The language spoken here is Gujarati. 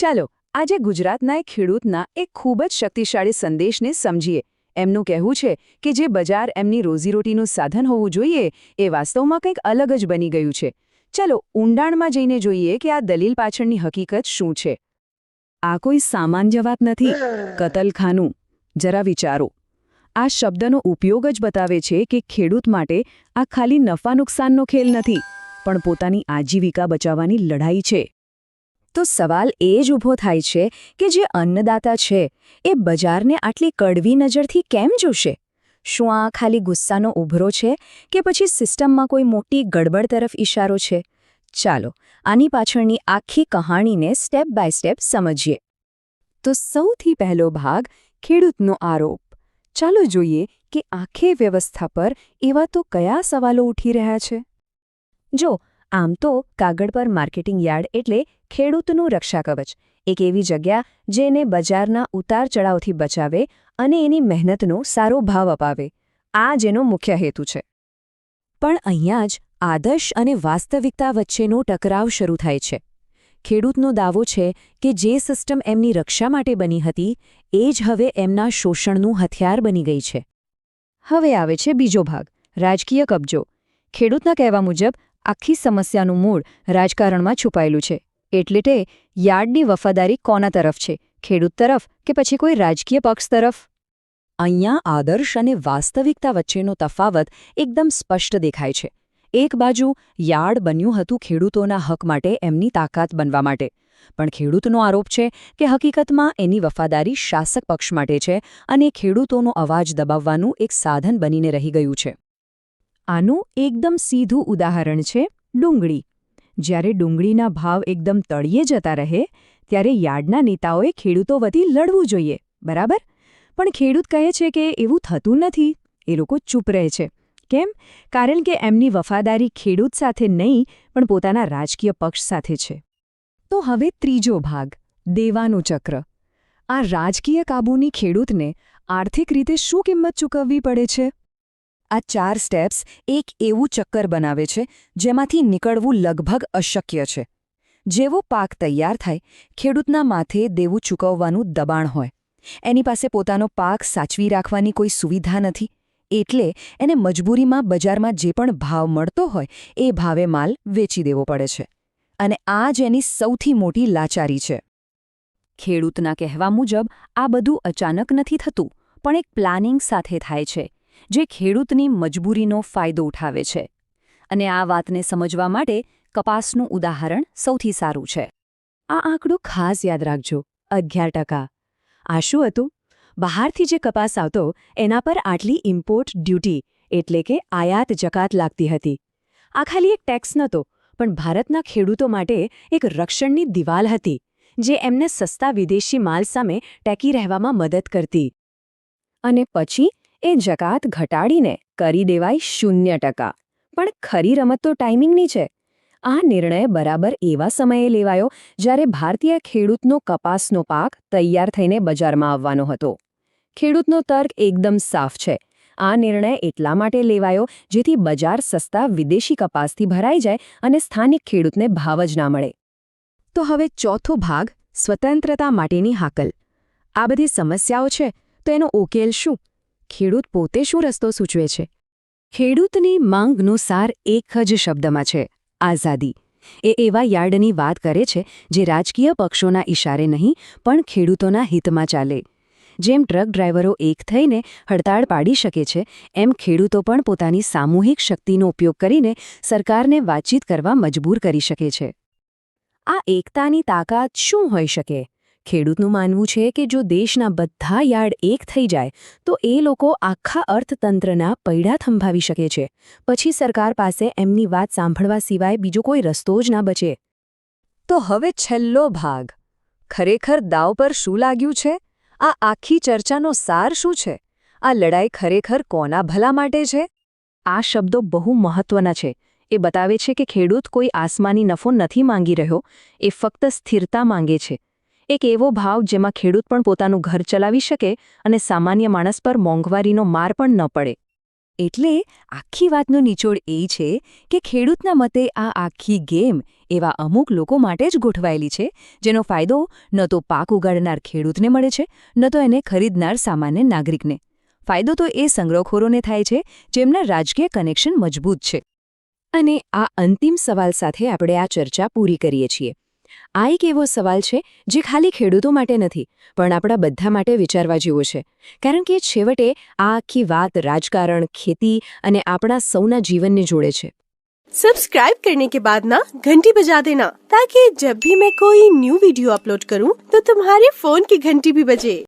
ચાલો, આજે ગુજરાતના એક ખેડૂતના એક ખૂબ જ શક્તિશાળી સંદેશને સમજીએ. એમનું કહેવું છે કે જે બજાર એમની રોજીરોટીનું સાધન હોવું જોઈએ, એ વાસ્તવમાં કંઈક અલગ જ બની ગયું છે. ચાલો, ઊંડાણમાં જઈને જોઈએ કે આ દલીલ પાછળની હકીકત શું છે. આ કોઈ સામાન્ય વાત નથી. કતલખાનું. જરા વિચારો. આ શબ્દનો ઉપયોગ જ બતાવે છે કે ખેડૂત માટે આ ખાલી નફા નુકસાનનો ખેલ નથી, પણ પોતાની આજીવિકા બચાવવાની લડાઈ છે. તો સવાલ એ જ ઊભો થાય છે કે જે અન્નદાતા છે, એ બજારને આટલી કડવી નજરથી કેમ જોશે? શું આ ખાલી ગુસ્સાનો ઉભરો છે કે પછી સિસ્ટમમાં કોઈ મોટી ગડબડ તરફ ઇશારો છે? ચાલો, આની પાછળની આખી કહાણીને સ્ટેપ બાય સ્ટેપ સમજીએ. તો સૌથી પહેલો ભાગ, ખેડૂતનો આરોપ. ચાલો જોઈએ કે આખે વ્યવસ્થા પર એવા તો કયા સવાલો ઉઠી રહ્યા છે? જો આમ તો કાગળ પર માર્કેટિંગ યાર્ડ એટલે ખેડૂતનું રક્ષાકવચ. એક એવી જગ્યા જેને બજારના ઉતાર ચડાવથી બચાવે અને એની મહેનતનો સારો ભાવ અપાવે. આ જેનો મુખ્ય હેતુ છે. પણ અહીંયા જ આદર્શ અને વાસ્તવિકતા વચ્ચેનો ટકરાવ શરૂ થાય છે. ખેડૂતનો દાવો છે કે જે સિસ્ટમ એમની રક્ષા માટે બની હતી, એ જ હવે એમના શોષણનું હથિયાર બની ગઈ છે. હવે આવે છે બીજો ભાગ, રાજકીય કબજો. ખેડૂતના કહેવા મુજબ આખી સમસ્યાનું મૂળ રાજકારણમાં છુપાયેલું છે. એટલે તે યાર્ડની વફાદારી કોના તરફ છે? ખેડૂત તરફ કે પછી કોઈ રાજકીય પક્ષ તરફ? અહીંયા આદર્શ અને વાસ્તવિકતા વચ્ચેનો તફાવત એકદમ સ્પષ્ટ દેખાય છે. એક બાજુ યાર્ડ બન્યું હતું ખેડૂતોના હક માટે એમની તાકાત બનવા માટે. પણ ખેડૂતનો આરોપ છે કે હકીકતમાં એની વફાદારી શાસક પક્ષ માટે છે અને ખેડૂતોનો અવાજ દબાવવાનું એક સાધન બનીને રહી ગયું છે. આનું એકદમ સીધું ઉદાહરણ છે ડુંગળી. જ્યારે ડુંગળીના ભાવ એકદમ તળિયે જતા રહે, ત્યારે યાર્ડના નેતાઓએ ખેડૂતો વતી લડવું જોઈએ, બરાબર? પણ ખેડૂત કહે છે કે એવું થતું નથી, એ લોકો ચૂપ રહે છે. કેમ? કારણ કે એમની વફાદારી ખેડૂત સાથે નહીં, પણ પોતાના રાજકીય પક્ષ સાથે છે. તો હવે ત્રીજો ભાગ, દેવાનું ચક્ર. આ રાજકીય કાબૂની ખેડૂતને આર્થિક રીતે શું કિંમત ચૂકવવી પડે છે? આ ચાર સ્ટેપ્સ એક એવું ચક્કર બનાવે છે જેમાંથી નીકળવું લગભગ અશક્ય છે. જેવો પાક તૈયાર થાય, ખેડૂતના માથે દેવું ચૂકવવાનું દબાણ હોય. એની પાસે પોતાનો પાક સાચવી રાખવાની કોઈ સુવિધા નથી, એટલે એને મજબૂરીમાં બજારમાં જે પણ ભાવ મળતો હોય એ ભાવે માલ વેચી દેવો પડે છે. અને આ જ એની સૌથી મોટી લાચારી છે. ખેડૂતના કહેવા મુજબ આ બધું અચાનક નથી થતું, પણ એક પ્લાનિંગ સાથે થાય છે. જે ખેડૂતની મજબૂરીનો ફાયદો ઉઠાવે છે. અને આ વાતને સમજવા માટે કપાસનું ઉદાહરણ સૌથી સારું છે. આ આંકડું ખાસ યાદ રાખજો. અગિયાર ટકા. આ શું હતું, બહારથી જે કપાસ આવતો, એના પર આટલી ઇમ્પોર્ટ ડ્યુટી, એટલે કે આયાત જકાત લાગતી હતી. આ ખાલી એક ટેક્સ નહોતો પણ ભારતના ખેડૂતો માટે એક રક્ષણની દિવાલ હતી, જે એમને સસ્તા વિદેશી માલ સામે ટેકી રહેવામાં મદદ કરતી. અને પછી એ જકાત ઘટાડીને કરી દેવાય શૂન્ય ટકા. પણ ખરી રમત તો ટાઈમિંગની છે. આ નિર્ણય બરાબર એવા સમયે લેવાયો જ્યારે ભારતીય ખેડૂતનો કપાસનો પાક તૈયાર થઈને બજારમાં આવવાનો હતો. ખેડૂતનો તર્ક એકદમ સાફ છે. આ નિર્ણય એટલા માટે લેવાયો જેથી બજાર સસ્તા વિદેશી કપાસથી ભરાઈ જાય અને સ્થાનિક ખેડૂતને ભાવ જ ના મળે. તો હવે ચોથો ભાગ સ્વતંત્રતા માટેની હાકલ. આ બધી સમસ્યાઓ છે, તો એનો ઉકેલ શું? ખેડૂત પોતે શું રસ્તો સૂચવે છે? ખેડૂતની માંગનો સાર એક જ શબ્દમાં છે, આઝાદી. એ એવા યાર્ડની વાત કરે છે, જે રાજકીય પક્ષોના ઇશારે નહીં, પણ ખેડૂતોના હિતમાં ચાલે. જેમ ટ્રક ડ્રાઈવરો એક થઈને હડતાળ પાડી શકે છે, એમ ખેડૂતો પણ પોતાની સામૂહિક શક્તિનો ઉપયોગ કરીને સરકારને વાતચીત કરવા મજબૂર કરી શકે છે. આ એકતાની તાકાત શું હોઈ શકે? ખેડૂતનું માનવું છે કે જો દેશના બધા યાર્ડ એક થઈ જાય, તો એ લોકો આખા અર્થતંત્રના પૈડા થંભાવી શકે છે. પછી સરકાર પાસે એમની વાત સાંભળવા સિવાય બીજો કોઈ રસ્તો જ ના બચે. તો હવે છેલ્લો ભાગ. ખરેખર દાવ પર શું લાગ્યું છે? આ આખી ચર્ચાનો સાર શું છે? આ લડાઈ ખરેખર કોના ભલા માટે છે? આ શબ્દો બહુ મહત્વના છે. એ બતાવે છે કે ખેડૂત કોઈ આસમાની નફો નથી માંગી રહ્યો, એ ફક્ત સ્થિરતા માંગે છે. એક એવો ભાવ જેમાં ખેડૂત પણ પોતાનું ઘર ચલાવી શકે અને સામાન્ય માણસ પર મોંઘવારીનો માર પણ ન પડે. એટલે આખી વાતનો નિચોડ એ છે કે ખેડૂતના મતે આ આખી ગેમ એવા અમુક લોકો માટે જ ગોઠવાયેલી છે, જેનો ફાયદો ન તો પાક ઉગાડનાર ખેડૂતને મળે છે, ન તો એને ખરીદનાર સામાન્ય નાગરિકને. ફાયદો તો એ સંગ્રહખોરોને થાય છે, જેમના રાજકીય કનેક્શન મજબૂત છે. અને આ અંતિમ સવાલ સાથે આપણે આ ચર્ચા પૂરી કરીએ છીએ. આ એક એવો સવાલ છે જે ખાલી ખેડૂતો માટે નથી પણ આપણા બધા માટે વિચારવા જેવો છે કારણ કે છેવટે આ આખી વાત રાજકારણ ખેતી અને આપણા સૌના જીવનને જોડે છે सब्सक्राइब करने के बाद ना घंटी बजा देना ताकि जब भी मैं कोई न्यू वीडियो अपलोड करूं तो तुम्हारे फोन की घंटी भी बजे